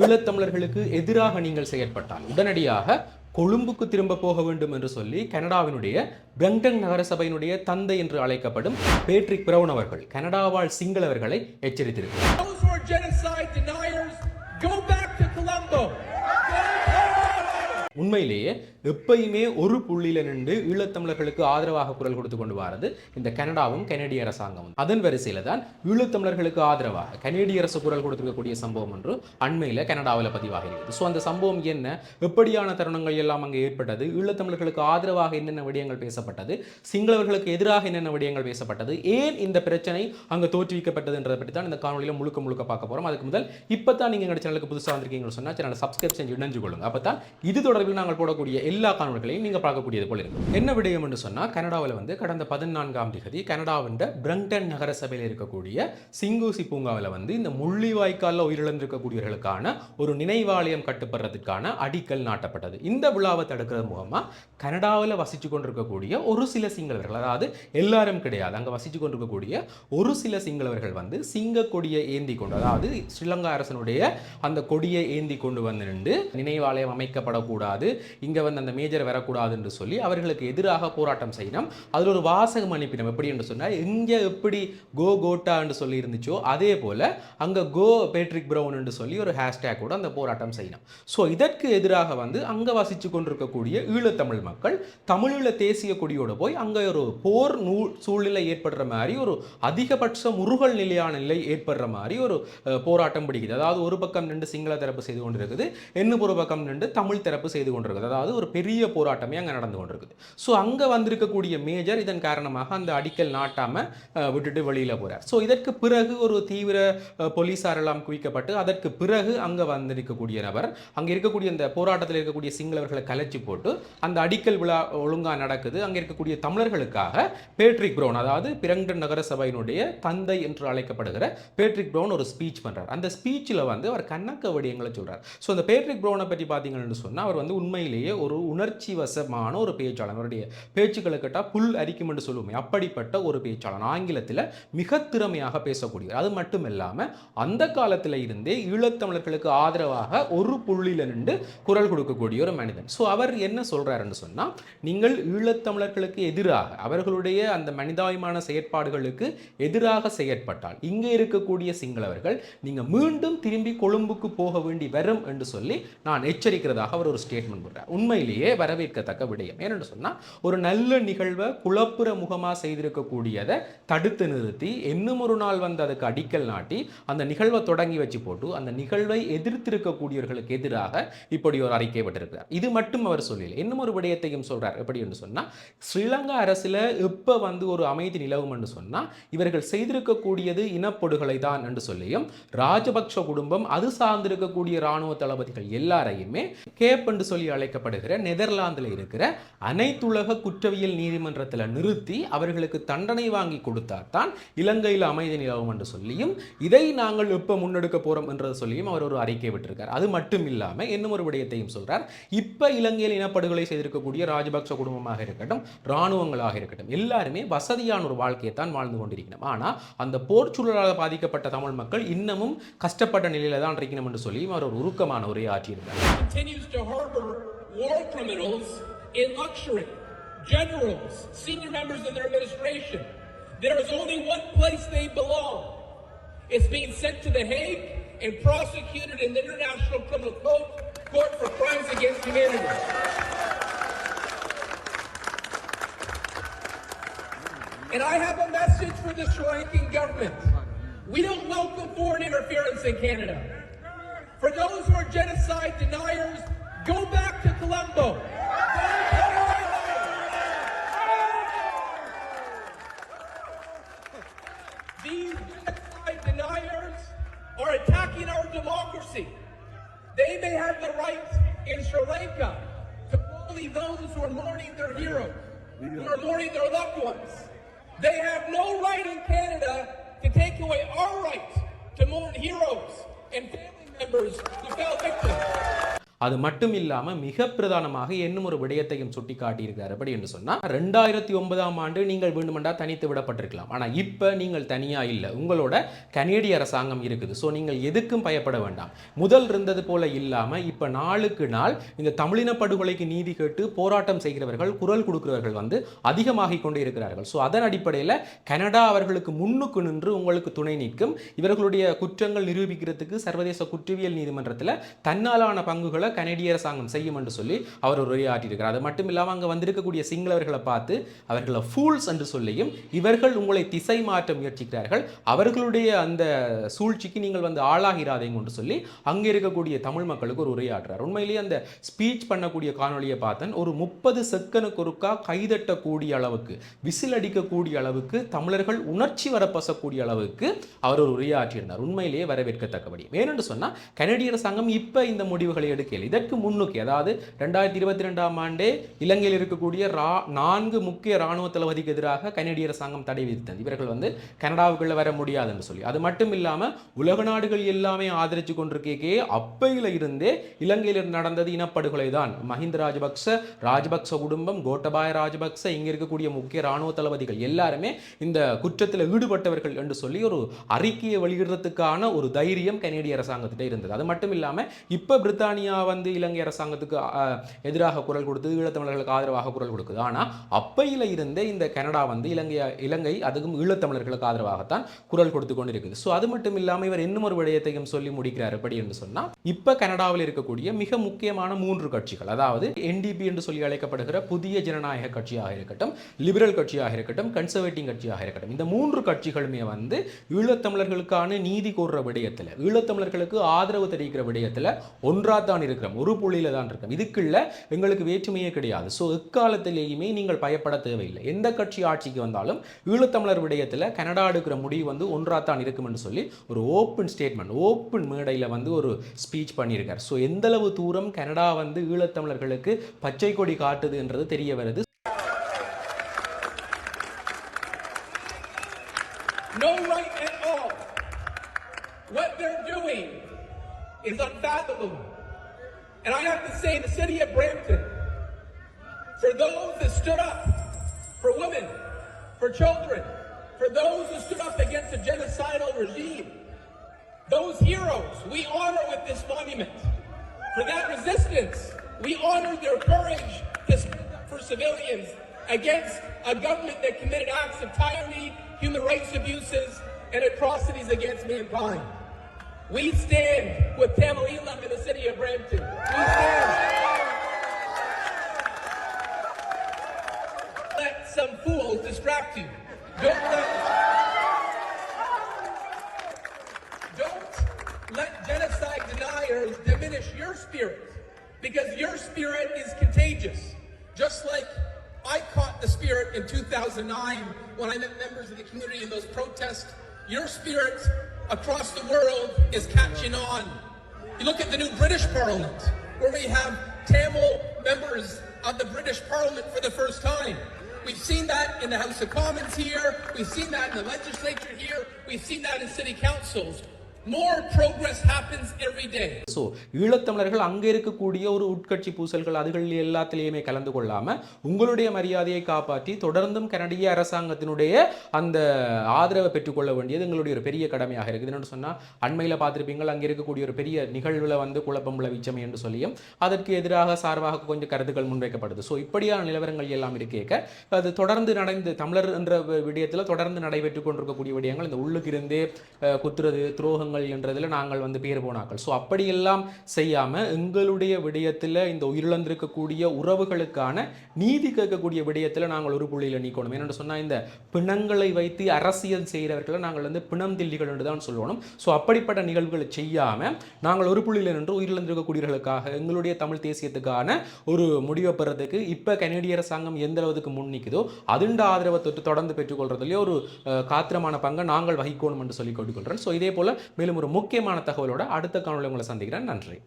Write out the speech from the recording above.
ஈழத்தமிழர்களுக்கு எதிராக நீங்கள் செயற்பட்டால் உடனடியாக கொழும்புக்கு திரும்ப போக வேண்டும் என்று சொல்லி கனடாவினுடைய பிரங்டன் நகரசபையினுடைய தந்தை என்று அழைக்கப்படும் பேட்ரிக் பிரவுன் அவர்கள் கனடாவாழ் சிங்களவர்களை எச்சரித்திருக்கிறார். உண்மையிலேயே எப்பயுமே ஒரு புள்ளியில நின்று ஈழத்தமிழர்களுக்கு ஆதரவாக குரல் கொடுத்து கொண்டு வாரது இந்த கனடாவும் கனடிய அரசாங்கமும். அதன் வரிசையில தான் ஈழத்தமிழர்களுக்கு ஆதரவாக கனடிய அரசு குரல் கொடுத்துருக்கக்கூடிய சம்பவம் ஒன்று அண்மையில் கனடாவில் பதிவாக இருக்குது ஸோ அந்த சம்பவம் என்ன? எப்படியான தருணங்கள் எல்லாம் அங்கே ஏற்பட்டது? ஈழத்தமிழர்களுக்கு ஆதரவாக என்னென்ன விடயங்கள் பேசப்பட்டது? சிங்களவர்களுக்கு எதிராக என்னென்ன விடயங்கள் பேசப்பட்டது? ஏன் இந்த பிரச்சனை அங்கே தோற்றுவிக்கப்பட்டதுன்றதை பற்றி தான் இந்த காணொலியில் முழுக்க முழுக்க பார்க்க போறோம். அதுக்கு முதல் இப்போ தான் நீங்கள் எங்கள் சேனலுக்கு புதுசாக வந்திருக்கீங்கன்னு சொன்னால் சேனலை சப்ஸ்கிரைப் செஞ்சு இணைஞ்சு கொள்ளுங்க. அப்போ தான் இது தொடர்பில் நாங்கள் போடக்கூடிய எல்லா காணொலிகளையும் நீங்கள் பார்க்கக்கூடியது போல இருக்கும் என்ன விடயம் என்று சொன்னால் கனடாவில் வந்து கடந்த பதினான்காம் திகதி கனடாவின் பிரங்டன் நகரசபையில் இருக்கக்கூடிய சிங்கூசி பூங்காவில் வந்து இந்த முள்ளிவாய்க்காலில் உயிரிழந்திருக்கக்கூடியவர்களுக்கான ஒரு நினைவாலயம் கட்டுப்படுறதுக்கான அடிக்கல் நாட்டப்பட்டது. இந்த விழாவை தடுக்கிறது மூலமாக கனடாவில் வசித்து கொண்டிருக்கக்கூடிய ஒரு சில சிங்களவர்கள் அதாவது எல்லாரும் கிடையாது அங்கே வசித்து கொண்டிருக்கக்கூடிய ஒரு சில சிங்களவர்கள் வந்து சிங்க கொடியை ஏந்தி கொண்டு அதாவது ஸ்ரீலங்கா அரசனுடைய அந்த கொடியை ஏந்தி கொண்டு வந்து நின்று நினைவாலயம் அமைக்கப்படக்கூடாது. இங்கே வந்து அந்த மேஜர் வரக்கூடாது என்று சொல்லி அவர்களுக்கு எதிராக போராட்டம் செய்யணும் அதில் ஒரு வாசகம் அனுப்பினோம். எப்படி என்று சொன்னால் இங்கே எப்படி கோ கோட்டா என்று சொல்லி இருந்துச்சோ அதே போல் அங்கே கோ பேட்ரிக் ப்ரௌன் என்று சொல்லி ஒரு ஹேஷ்டேக்கோட அந்த போராட்டம் செய்யணும் ஸோ இதற்கு எதிராக வந்து அங்கே வசித்து கொண்டிருக்கக்கூடிய ஈழத்தமிழ் மக்கள் தமிழீழ தேசிய கொடியோடு போய் அங்கே ஒரு போர் நூல் சூழ்நிலை ஏற்படுற மாதிரி ஒரு அதிகபட்ச முருகல் நிலையான நிலை ஏற்படுற மாதிரி ஒரு போராட்டம் பிடிக்குது. அதாவது ஒரு பக்கம் நின்று சிங்கள தரப்பு செய்து கொண்டிருக்குது இன்னும் ஒரு பக்கம் நின்று தமிழ் தரப்பு செய்து கொண்டிருக்குது. அதாவது ஒரு பெரிய போராட்டமே அங்கே நடந்து கொண்டிருக்குது. ஸோ அங்கே வந்திருக்கக்கூடிய மேஜர் இதன் காரணமாக அந்த அடிக்கல் நாட்டாமல் விட்டுட்டு வெளியில் போகிறார் ஸோ இதற்கு பிறகு ஒரு தீவிர போலீஸாரெல்லாம் குவிக்கப்பட்டு அதற்கு பிறகு அங்கே வந்திருக்கக்கூடிய நபர் அங்கே இருக்கக்கூடிய அந்த போராட்டத்தில் இருக்கக்கூடிய சிங்களவர்களை கலைச்சி போட்டு அந்த அடிக்கல் விழா ஒழுங்காக நடக்குது. அங்கே இருக்கக்கூடிய தமிழர்களுக்காக பேட்ரிக் ப்ரௌன் அதாவது பிரங்டன் நகர சபையினுடைய தந்தை என்று அழைக்கப்படுகிற பேட்ரிக் ப்ரௌன் ஒரு ஸ்பீச் பண்ணுறார் அந்த ஸ்பீச்சில் வந்து அவர் கண்ணக்க விடயங்களை சொல்கிறார் ஸோ அந்த பேட்ரிக் ப்ரௌனை பற்றி பார்த்தீங்கன்னு சொன்னால் அவர் வந்து உண்மையிலேயே ஒரு உணர்ச்சி வசமான ஒரு பேச்சாளர். அவருடைய பேச்சுக்களை கேட்டால் புல் அரிக்கும் என்று சொல்லுவோமே அப்படிப்பட்ட ஒரு பேச்சாளர். ஆங்கிலத்தில் மிக திறமையாக பேசக்கூடியவர். அது மட்டும் இல்லாமல் அந்த காலத்தில் இருந்தே ஈழத்தமிழர்களுக்கு ஆதரவாக ஒரு புள்ளியில் நின்று குரல் கொடுக்கக்கூடிய ஒரு மனிதன். ஸோ அவர் என்ன சொல்கிறாருன்னு சொன்னால் நீங்கள் ஈழத்தமிழர்களுக்கு எதிராக அவர்களுடைய அந்த மனிதாபிமான செயற்பாடுகளுக்கு எதிராக செயற்பட்டால் இங்கே இருக்கக்கூடிய சிங்களவர்கள் நீங்கள் மீண்டும் திரும்பி கொழும்புக்கு போக வேண்டி வரும் என்று சொல்லி நான் எச்சரிக்கிறதாக அவர் ஒரு ஸ்டேட்மெண்ட் உண்மையில் உண்மையிலேயே வரவேற்கத்தக்க விடயம். ஏனென்று சொன்னால் ஒரு நல்ல நிகழ்வை குழப்புற முகமாக செய்திருக்கக்கூடியதை தடுத்து நிறுத்தி இன்னும் ஒரு நாள் வந்து அதுக்கு அடிக்கல் நாட்டி அந்த நிகழ்வை தொடங்கி வச்சு போட்டு அந்த நிகழ்வை எதிர்த்திருக்கக்கூடியவர்களுக்கு எதிராக இப்படி ஒரு அறிக்கை விட்டிருக்கிறார். இது மட்டும் அவர் சொல்லல. இன்னும் ஒரு விடயத்தையும் சொல்கிறார் எப்படி என்று சொன்னால் ஸ்ரீலங்கா அரசில் இப்போ வந்து ஒரு அமைதி நிலவும் என்று சொன்னா இவர்கள் செய்திருக்கக்கூடியது இனப்படுகொலை தான் என்று சொல்லியும் ராஜபக்ஷ குடும்பம் அது சார்ந்திருக்கக்கூடிய இராணுவ தளபதிகள் எல்லாரையுமே கேப் என்று சொல்லி அழைக்கப்படுகிற நெதர்லாந்தில் இருக்கிற அனைத்துலக குற்றவியல் நீதிமன்றத்தில் நிறுத்தி அவர்களுக்கு தண்டனை வாங்கி கொடுத்தால் தான் இலங்கையில் அமைதி நிலவும் என்று சொல்லியும் இதை நாங்கள் எப்போ முன்னெடுக்க போறோம் என்றதை சொல்லியும் அவர் ஒரு அறிக்கை விட்டிருக்கார். அது மட்டும் இல்லாமல் இன்னும் ஒரு விடயத்தையும் சொல்கிறார் இப்போ இலங்கையில் இனப்படுகொலை செய்திருக்கக்கூடிய ராஜபக்ஷ குடும்பமாக இருக்கட்டும் இராணுவங்களாக இருக்கட்டும் எல்லாருமே வசதியான ஒரு வாழ்க்கையை தான் வாழ்ந்து கொண்டிருக்கணும். ஆனால் அந்த போர் சூழலால் பாதிக்கப்பட்ட தமிழ் மக்கள் இன்னமும் கஷ்டப்பட்ட நிலையில தான் இருக்கணும் என்று சொல்லியும் அவர் ஒரு உருக்கமான உரையை war criminals in luxury, generals, senior members of their administration. There is only one place they belong. It's being sent to The Hague and prosecuted in the International Criminal Court for crimes against humanity. And I have a message for the Sri Lankan government. We don't welcome foreign interference in Canada. For those who are genocide deniers, go back to Colombo. These genocide deniers are attacking our democracy. They may have the right in Sri Lanka to bully those who are mourning their heroes, who are mourning their loved ones. They have no right in Canada to take away our right to mourn heroes and family members who fell. அது மட்டும் இல்லாமல் மிக பிரதானமாக இன்னும் ஒரு விடயத்தையும் சுட்டி காட்டியிருக்கிறார் அப்படி என்று சொன்னால் ரெண்டாயிரத்தி ஒன்பதாம் ஆண்டு நீங்கள் வேண்டுமென்றா தனித்து விடப்பட்டிருக்கலாம். ஆனால் இப்போ நீங்கள் தனியாக இல்லை. உங்களோட கனேடிய அரசாங்கம் இருக்குது. ஸோ நீங்கள் எதுக்கும் பயப்பட வேண்டாம். முதல் இருந்தது போல இல்லாமல் இப்போ நாளுக்கு நாள் இந்த தமிழின படுகொலைக்கு நீதி கேட்டு போராட்டம் செய்கிறவர்கள் குரல் கொடுக்கிறவர்கள் வந்து அதிகமாகிக் கொண்டு இருக்கிறார்கள். ஸோ அதன் அடிப்படையில் கனடா அவர்களுக்கு முன்னுக்கு நின்று உங்களுக்கு துணை நிற்கும். இவர்களுடைய குற்றங்கள் நிரூபிக்கிறதுக்கு சர்வதேச குற்றவியல் நீதிமன்றத்தில் தன்னாலான பங்குகளை கனடிய அரசாங்கம் செய்யும் என்று சொல்லி அவர் ஒரு உரையாற்றியிருக்கிறார். அது மட்டும் இல்லாமல் அங்கே வந்திருக்கக்கூடிய சிங்களவர்களை பார்த்து அவர்களை ஃபூல்ஸ் என்று சொல்லியும் இவர்கள் உங்களை திசை மாற்ற முயற்சிக்கிறார்கள். அவர்களுடைய அந்த சூழ்ச்சிக்கு நீங்கள் வந்து ஆளாகிறாதீங்க என்று சொல்லி அங்கே இருக்கக்கூடிய தமிழ் மக்களுக்கு ஒரு உரையாற்றுறார். உண்மையிலேயே அந்த ஸ்பீச் பண்ணக்கூடிய காணொளியை பார்த்தேன். ஒரு முப்பது செக்கனுக்கு ஒருக்கா கைதட்டக்கூடிய அளவுக்கு விசில் அடிக்கக்கூடிய அளவுக்கு தமிழர்கள் உணர்ச்சி வரப்பசக்கூடிய அளவுக்கு அவர் ஒரு உரையாற்றியிருந்தார். உண்மையிலேயே வரவேற்கத்தக்கபடி. வேணும்னு சொன்னால் கனடிய அரசாங்கம் இப்போ இந்த முடிவுகளை எடுக்கல. இலங்கையில். இதற்கு முன்னுக்கு அதாவது ரெண்டாயிரத்தி இருபத்தி ரெண்டாம் ஆண்டே இலங்கையில் இருக்கக்கூடிய ரா நான்கு முக்கிய இராணுவ தளபதிக்கு எதிராக கனடிய அரசாங்கம் தடை விதித்தது. இவர்கள் வந்து கனடாவுக்குள்ள வர முடியாது என்று சொல்லி. அது மட்டும் இல்லாமல் உலக நாடுகள் எல்லாமே ஆதரித்து கொண்டிருக்கே அப்பையில் இருந்தே இலங்கையில் நடந்தது இனப்படுகொலை தான். மஹிந்த ராஜபக்ச ராஜபக்ச குடும்பம் கோட்டபாய ராஜபக்ச இங்க இருக்கக்கூடிய முக்கிய இராணுவ தளபதிகள் எல்லாருமே இந்த குற்றத்தில் ஈடுபட்டவர்கள் என்று சொல்லி ஒரு அறிக்கையை வெளியிடுறதுக்கான ஒரு தைரியம் கனேடிய அரசாங்கத்திட்ட இருந்தது. அது மட்டும் இல்லாமல் இப்போ பிரித்தானியா வந்து இலங்கை அரசாங்கத்துக்கு எதிராக குரல் கொடுத்து ஈழத்தமிழர்களுக்கு ஆதரவாக குரல் கொடுக்குது. ஆனால் அப்பையில் இருந்தே இந்த கனடா வந்து இலங்கை இலங்கை அதுக்கும் ஈழத்தமிழர்களுக்கு ஆதரவாகத்தான் குரல் கொடுத்து கொண்டு இருக்குது ஸோ அது மட்டும் இல்லாமல் இவர் இன்னும் ஒரு விடயத்தையும் சொல்லி முடிக்கிறார். எப்படி என்று சொன்னால் இப்போ கனடாவில் இருக்கக்கூடிய மிக முக்கியமான மூன்று கட்சிகள் அதாவது என்டிபி என்று சொல்லி அழைக்கப்படுகிற புதிய ஜனநாயக கட்சியாக இருக்கட்டும் லிபரல் கட்சியாக இருக்கட்டும் கன்சர்வேட்டிவ் கட்சியாக இருக்கட்டும் இந்த மூன்று கட்சிகளுமே வந்து ஈழத்தமிழர்களுக்கான நீதி கோர்ற விடயத்தில் ஈழத்தமிழர்களுக்கு ஆதரவு தெரிவிக்கிற விடயத்தில் ஒன்றாத்தான் இருக்கிறோம். ஒரு புள்ளியில தான் இருக்கிறோம். இதுக்குள்ள எங்களுக்கு வேற்றுமையே கிடையாது. ஸோ எக்காலத்திலேயுமே நீங்கள் பயப்பட தேவையில்லை. எந்த கட்சி ஆட்சிக்கு வந்தாலும் ஈழத்தமிழர் விடயத்தில் கனடா எடுக்கிற முடிவு வந்து ஒன்றாத்தான் இருக்கும் என்று சொல்லி ஒரு ஓப்பன் ஸ்டேட்மெண்ட் ஓப்பன் மேடையில் வந்து ஒரு ஸ்பீச் பண்ணியிருக்கார். ஸோ எந்தளவு தூரம் கனடா வந்து ஈழத்தமிழர்களுக்கு பச்சை கொடி காட்டுதுன்றது தெரிய வருது. No right at all. What they're doing is unfathomable. And I have to say, the city of Brampton, for those that stood up for women, for children, for those who stood up against a genocidal regime, those heroes we honor with this monument. For that resistance, we honor their courage to stand up for civilians against a government that committed acts of tyranny, human rights abuses, and atrocities against mankind. We stand with Tamil Elam in the city of Brampton. We stand. Let some fools distract you. Don't let Don't let genocide deniers diminish your spirit because your spirit is contagious. Just like I caught the spirit in 2009 when I met members of the community in those protests, your spirit across the world is catching on. You look at the new British Parliament, where we have Tamil members of the British Parliament for the first time. We've seen that in the House of Commons here. We've seen that in the legislature here. We've seen that in city councils. More progress happens every day. So ஈழத்தமிழர்கள் அங்கே இருக்கக்கூடிய ஒரு உட்கட்சி பூசல்கள் அதுகள் எல்லாத்திலேயுமே கலந்து கொள்ளாம உங்களுடைய மரியாதையை காப்பாற்றி தொடர்ந்தும் கனடிய அரசாங்கத்தினுடைய அந்த ஆதரவை பெற்றுக்கொள்ள வேண்டியது எங்களுடைய ஒரு பெரிய கடமையாக இருக்குது என்னென்னு சொன்னா அண்மையில் பார்த்திருப்பீங்கள் அங்கே இருக்கக்கூடிய ஒரு பெரிய நிகழ்வில் வந்து குழப்பம் விளைவிச்சமை என்று சொல்லியும் அதற்கு எதிராக சார்பாக கொஞ்சம் கருத்துக்கள் முன்வைக்கப்படுது ஸோ இப்படியான நிலவரங்கள் எல்லாம் இருக்கேக்க அது தொடர்ந்து நடந்து தமிழர் என்ற விடயத்தில் தொடர்ந்து நடைபெற்று கொண்டிருக்கக்கூடிய விடயங்கள் இந்த உள்ளுக்கு இருந்தே குத்துறது துரோகங்கள் என்றதுல நாங்கள் வந்து பேர் போனாக்கள் ஸோ அப்படியெல்லாம் செய்யாம எங்களுடைய விடயத்தில் இந்த உயிரிழந்திருக்கக்கூடிய உறவுகளுக்கான நீதி கேட்கக்கூடிய விடயத்தில் நாங்கள் ஒரு புள்ளியில் நீக்கணும். என்னென்னு சொன்னால் இந்த பிணங்களை வைத்து அரசியல் செய்கிறவர்களை நாங்கள் வந்து பிணம் தில்லிகள் என்று தான் சொல்லணும். ஸோ அப்படிப்பட்ட நிகழ்வுகளை செய்யாம நாங்கள் ஒரு புள்ளியில் நின்று உயிரிழந்திருக்கக்கூடியவர்களுக்காக எங்களுடைய தமிழ் தேசியத்துக்கான ஒரு முடிவை பெறதுக்கு இப்போ கனேடிய அரசாங்கம் எந்த அளவுக்கு முன் நிற்குதோ அதுண்ட ஆதரவை தொட்டு தொடர்ந்து பெற்றுக்கொள்றதுலேயே ஒரு காத்திரமான பங்கை நாங்கள் வகிக்கணும் என்று சொல்லி கொண்டுக்கொள்கிறேன் ஸோ இதே போல் மேலும் ஒரு முக்கியமான தகவலோட அடுத்த காணொலி உங்களை சந்திக்கிறேன். நன்றி.